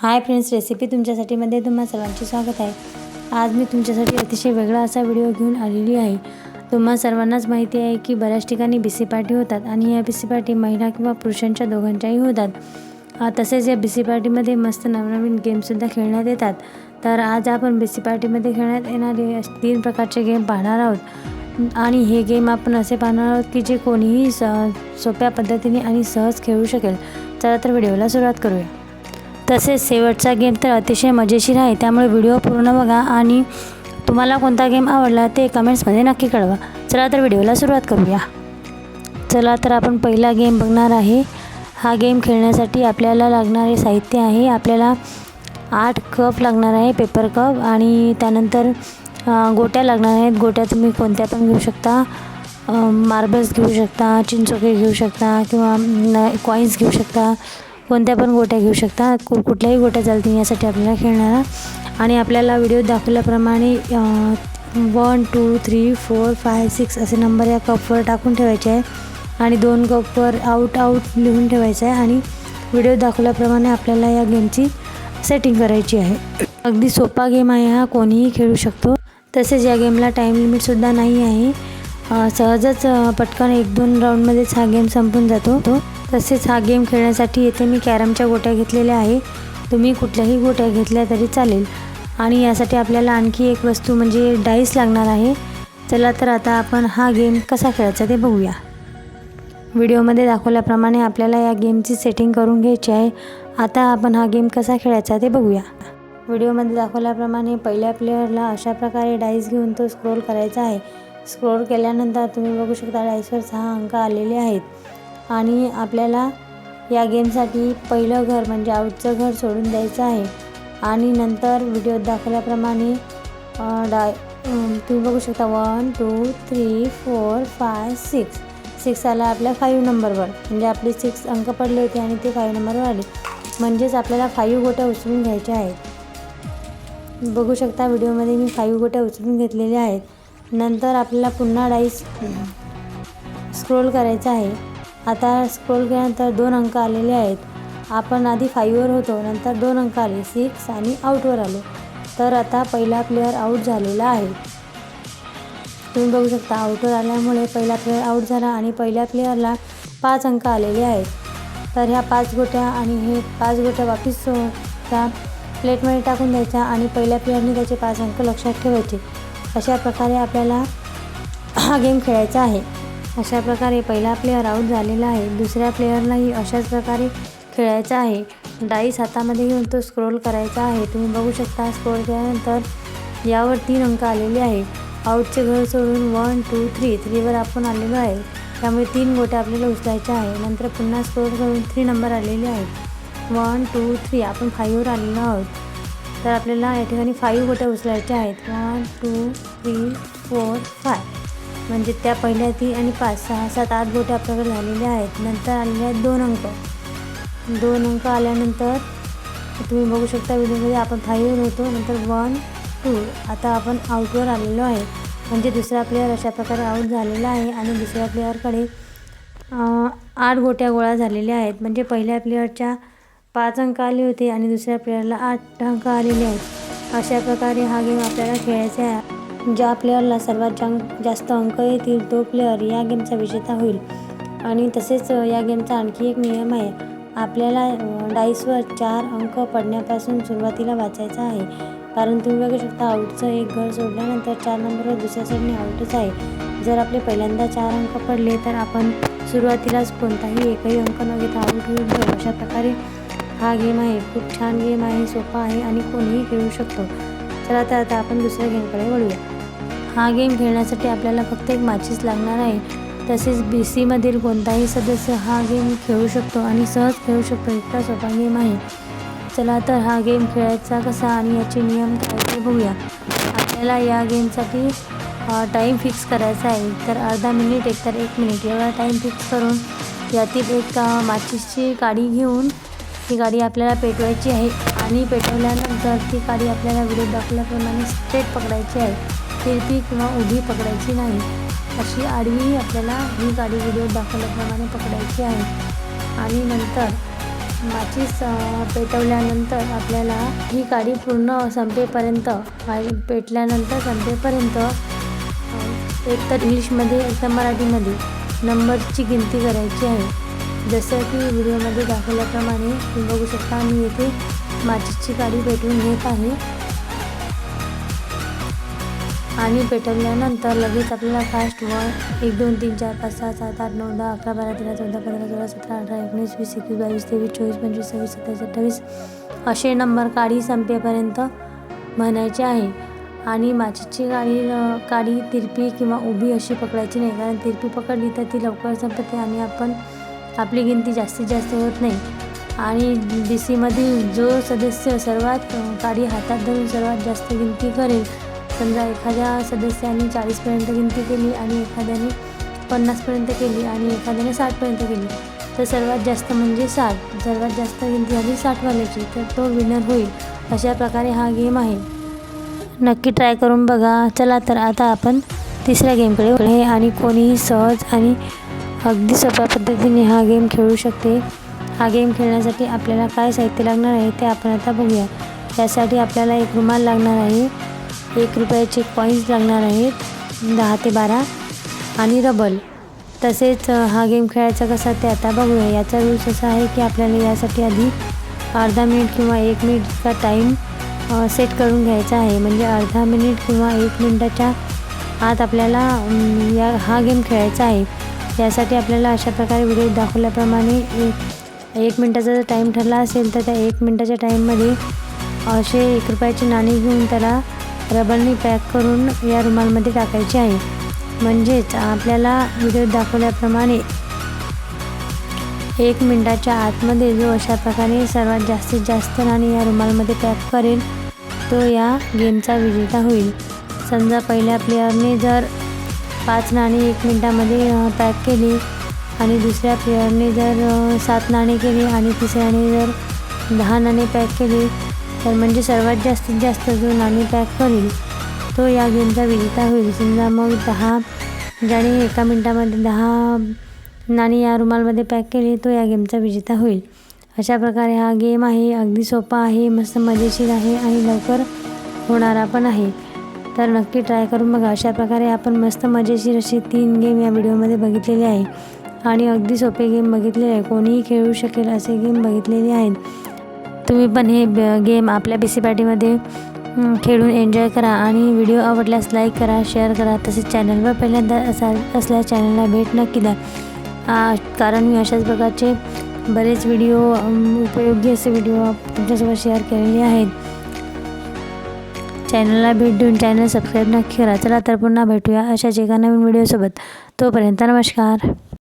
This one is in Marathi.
हाय फ्रेंड्स रेसिपी तुमच्यासाठीमध्ये तुम्हा सर्वांचे स्वागत आहे. आज मी तुमच्यासाठी अतिशय वेगळा असा व्हिडिओ घेऊन आलेली आहे. तुम्हा सर्वांनाच माहिती आहे की बऱ्याच ठिकाणी बीसी पार्टी होतात आणि या बिसी पार्टी महिला किंवा पुरुषांच्या दोघांच्याही होतात. तसेच या बिसी पार्टीमध्ये मस्त नवनवीन गेमसुद्धा खेळण्यात येतात. तर आज आपण बिसी पार्टीमध्ये खेळण्यात येणारे असे तीन प्रकारचे गेम पाहणार आहोत. आणि हे गेम आपण असे पाहणार आहोत की जे कोणीही स सोप्या पद्धतीने आणि सहज खेळू शकेल. चला तर व्हिडिओला सुरुवात करूया. तसेच शेवटचा गेम तर अतिशय मजेशीर आहे. त्यामुळे व्हिडिओ पूर्ण बघा आणि तुम्हाला कोणता गेम आवडला ते कमेंट्समध्ये नक्की कळवा. चला तर व्हिडिओला सुरुवात करूया. चला तर आपण पहिला गेम बघणार आहे. हा गेम खेळण्यासाठी आपल्याला लागणारे साहित्य आहे. आपल्याला आठ कप लागणार आहे पेपर कप आणि त्यानंतर गोट्या लागणार आहेत. गोट्या तुम्ही कोणत्या पण घेऊ शकता. मार्बल्स घेऊ शकता चिंचोके घेऊ शकता किंवा न कॉईन्स घेऊ शकता. कोणत्या पण गोट्या घेऊ शकता. कु कुठल्याही गोट्या चालतील यासाठी आपल्याला खेळणारा आणि आपल्याला व्हिडिओ दाखवल्याप्रमाणे one two three four five six असे नंबर या कपवर टाकून ठेवायचे आहे. आणि दोन कपवर आऊट आऊट लिहून ठेवायचं आहे. आणि व्हिडिओ दाखवल्याप्रमाणे आपल्याला या गेमची सेटिंग करायची आहे. अगदी सोपा गेम आहे हा. कोणीही खेळू शकतो. तसेच या गेमला टाईम लिमिटसुद्धा नाही आहे. सहजच पटकन एक दोन राऊंडमध्येच हा गेम संपून जातो. तो तसेच हा गेम खेळण्यासाठी येथे मी कॅरमच्या गोट्या घेतलेल्या आहे. तुम्ही कुठल्याही गोट्या घेतल्या तरी चालेल. आणि यासाठी आपल्याला आणखी एक वस्तू म्हणजे डाईस लागणार आहे. चला तर आता आपण हा गेम कसा खेळायचा ते बघूया. व्हिडिओमध्ये दाखवल्याप्रमाणे आपल्याला या गेमची सेटिंग करून घ्यायची आहे. आता आपण हा गेम कसा खेळायचा ते बघूया. व्हिडिओमध्ये दाखवल्याप्रमाणे पहिल्या प्लेअरला अशा प्रकारे डाईस घेऊन तो स्क्रोल करायचा आहे. स्क्रोल केल्यानंतर तुम्ही बघू शकता डाईसवर सहा अंक आलेले आहेत. आणि आपल्याला या गेमसाठी पहिलं घर म्हणजे आऊटचं घर सोडून द्यायचं आहे. आणि नंतर व्हिडिओत दाखवल्याप्रमाणे डाय तुम्ही बघू शकता one two three four five six. Six आला आपल्या फाईव्ह नंबरवर. म्हणजे आपले सिक्स अंक पडले होते आणि ते फाईव्ह नंबरवर आले. म्हणजेच आपल्याला फाईव्ह गोट्या उचलून घ्यायच्या आहेत. बघू शकता व्हिडिओमध्ये मी फाईव्ह गोट्या उचलून घेतलेल्या आहेत. नंतर आपल्याला पुन्हा डाईस स्क्रोल करायचा आहे. आता स्क्रोल केल्यानंतर दोन अंक आलेले आहेत. आपण आधी फाईव्हवर होतो नंतर दोन अंक आले सिक्स आणि आऊटवर आलो. तर आता पहिला प्लेअर आऊट झालेला आहे. तुम्ही बघू शकता आऊटवर आल्यामुळे पहिला प्लेअर आऊट झाला आणि पहिल्या प्लेअरला पाच अंक आलेले आहेत. तर ह्या पाच गोट्या आणि हे पाच गोट्या वापस त्या प्लेटमध्ये टाकून द्यायच्या आणि पहिल्या प्लेअरने त्याचे पाच अंक लक्षात ठेवायचे. अशा प्रकारे आपल्याला हा गेम खेळायचा आहे. अशा प्रकारे पहिला प्लेअर आऊट झालेला आहे. दुसऱ्या प्लेअरलाही अशाच प्रकारे खेळायचा आहे. डाईस हातामध्ये घेऊन तो स्क्रोल करायचा आहे. तुम्ही बघू शकता स्क्रोल केल्यानंतर यावर तीन अंक आलेले आहे. आऊटचे घर सोडून वन टू थ्री थ्रीवर आपण आलेलो आहे. त्यामुळे तीन गोट्या आपल्याला उचलायच्या आहे. नंतर पुन्हा स्क्रोल करून थ्री नंबर आलेले आहेत वन टू थ्री आपण फाईव्हवर आलेलो आहोत. तर आपल्याला या ठिकाणी फाईव्ह गोट्या उचलायच्या आहेत. One two three four five म्हणजे त्या पहिल्या ती आणि पाच सहा सात आठ गोट्या आपल्याकडे झालेल्या आहेत. नंतर आलेले आहेत दोन अंक. दोन अंक आल्यानंतर तुम्ही बघू शकता व्हिडिओमध्ये आपण फाईव्हवर होतो. नंतर वन टू. आता आपण आऊटवर आलेलो आहे. म्हणजे दुसरा प्लेअर अशा प्रकारे आऊट झालेला आहे आणि दुसऱ्या प्लेअरकडे आठ गोट्या गोळा झालेल्या आहेत. म्हणजे पहिल्या प्लेअरच्या पाच अंक आले होते आणि दुसऱ्या प्लेअरला आठ अंक आलेले आहेत. अशा प्रकारे हा गेम आपल्याला खेळायचा आहे. ज्या प्लेअरला सर्वात जां जास्त अंक येतील तो प्लेअर या गेमचा विजेता होईल. आणि तसेच या गेमचा आणखी एक नियम आहे. आपल्याला डाईसवर चार अंक पडण्यापासून सुरुवातीला वाचायचा आहे. कारण तुम्ही बघू शकता आऊटचं एक घर सोडल्यानंतर चार नंबरवर दुसऱ्या साईडने आऊटच आहे. जर आपले पहिल्यांदा चार अंक पडले तर आपण सुरुवातीलाच कोणताही एकही अंक न घेता आऊट होईल अशा प्रकारे हा गेम आहे. खूप छान गेम आहे सोपा आहे आणि कोणीही खेळू शकतो. चला तर आता आपण दुसऱ्या गेमकडे वळूया. हा गेम खेळण्यासाठी आपल्याला फक्त एक माचीस लागणार आहे. तसेच बी सीमधील कोणताही सदस्य हा गेम खेळू शकतो आणि सहज खेळू शकतो. इतका सोपा गेम आहे. चला तर हा गेम खेळायचा कसा आणि याचे नियम काय ते बघूया. आपल्याला या गेमसाठी टाईम फिक्स करायचा आहे. तर अर्धा मिनिट एकतर एक मिनिट एवढा टाईम फिक्स करून यातील एक माचीसची काडी घेऊन ती गाडी आपल्याला पेटवायची आहे. आणि पेटवल्यानंतर ती गाडी आपल्याला व्हिडिओ दाखवल्याप्रमाणे स्ट्रेट पकडायची आहे. तिरपी किंवा उभी पकडायची नाही अशी आडवी आपल्याला ही गाडी व्हिडिओ दाखवल्याप्रमाणे पकडायची आहे. आणि नंतर माचीस पेटवल्यानंतर आपल्याला ही काडी पूर्ण संपेपर्यंत पेटल्यानंतर संपेपर्यंत एकतर एक तर इंग्लिशमध्ये एकतर मराठीमध्ये नंबरची गिनती करायची आहे. जसं की व्हिडिओमध्ये दाखवल्याप्रमाणे तुम्ही बघू शकता मी येथे माचीसची गाडी पेटवून घेत आहे. आणि पेटवल्यानंतर लगेच आपल्याला फास्ट वन एक दोन तीन चार पाच सहा सात आठ नऊ दहा अकरा बारा तेरा चौदा पंधरा सोळा सतरा अठरा एकोणीस वीस एकवीस बावीस तेवीस चोवीस पंचवीस सव्वीस सत्तावीस अठ्ठावीस असे नंबर काडी संपेपर्यंत म्हणायचे आहे. आणि माचीची गाडी काडी तिरपी किंवा उभी अशी पकडायची नाही कारण तिरपी पकडली तर ती लवकर संपते आणि आपण आपली गिनती जास्तीत जास्त होत नाही. आणि डी सीमधील जो सदस्य सर्वात काडी हातात धरून सर्वात जास्त गिनती करेल समजा एखाद्या सदस्याने चाळीसपर्यंत गिनती केली आणि एखाद्याने पन्नासपर्यंत केली आणि एखाद्याने साठपर्यंत केली तर सर्वात जास्त म्हणजे साठ. सर्वात जास्त गिनती झाली साठवाल्याची तर तो विनर होईल. अशा प्रकारे हा गेम आहे. नक्की ट्राय करून बघा. चला तर आता आपण तिसऱ्या गेमकडे हे आणि कोणीही सहज आणि अगदी सोप्या पद्धतीने हा गेम खेळू शकते. हा गेम खेळण्यासाठी आपल्याला काय साहित्य लागणार आहे ते आपण आता बघूया. त्यासाठी आपल्याला एक रुमाल लागणार आहे. एक रुपयाचे कॉईन्स लागणार आहेत दहा ते बारा. आणि रबल. तसेच हा गेम खेळायचा कसा ते आता बघूया. याचा रूल्स असा आहे की आपल्याला यासाठी आधी अर्धा मिनिट किंवा एक मिनिटचा टाईम सेट करून घ्यायचा आहे. म्हणजे अर्धा मिनिट किंवा एक मिनिटाच्या आत आपल्याला या हा गेम खेळायचा आहे. यासाठी आपल्याला अशा प्रकारे व्हिडिओ दाखवल्याप्रमाणे एक एक मिनटाचा जर टाईम ठरला असेल तर त्या एक मिनटाच्या टाईममध्ये असे एक रुपयाची नाणी घेऊन त्याला रबरने पॅक करून या रुमालमध्ये टाकायचे आहे. म्हणजेच आपल्याला व्हिडिओत दाखवल्याप्रमाणे एक मिनटाच्या आतमध्ये जो अशा प्रकारे सर्वात जास्तीत जास्त नाणी या रुमालमध्ये पॅक करेल तो या गेमचा विजेता होईल. समजा पहिल्या प्लेयरने जर पाच नाणी एक मिनटामध्ये पॅक केली आणि दुसऱ्या प्लेयरने जर सात नाणे केली आणि तिसऱ्याने जर दहा नाणे पॅक केली तर म्हणजे सर्वात जास्तीत जास्त जो नाणी पॅक करेल तो या गेमचा विजेता होईल. समजा मग दहा ज्याने एका मिनटामध्ये दहा नाणी या रुमालमध्ये पॅक केली तो या गेमचा विजेता होईल. अशा प्रकारे हा गेम आहे. अगदी सोपा आहे मस्त मजेशीर आहे आणि लवकर होणारा पण आहे. तर नक्की ट्राय करून बघा. अशा प्रकारे आपण मस्त मजेशीर असे तीन गेम या व्हिडिओमध्ये बघितलेले आहे. आणि अगदी सोपे गेम बघितलेले आहे. कोणीही खेळू शकेल असे गेम बघितलेले आहेत. तुम्ही पण हे ब- गेम आपल्या बी सी पार्टीमध्ये खेळून एन्जॉय करा आणि व्हिडिओ आवडल्यास लाईक करा शेअर करा. तसेच चॅनलवर पहिल्यांदा असा असल्यास चॅनलला भेट नक्की द्या. आ, कारण मी अशाच प्रकारचे बरेच व्हिडिओ उपयोगी असे व्हिडिओ तुमच्यासोबत शेअर केलेले आहेत. चॅनलला भेट देऊन चॅनल सबस्क्राईब नक्की करा. चला तर पुन्हा भेटूया अशाच एका नवीन व्हिडिओसोबत तोपर्यंत नमस्कार.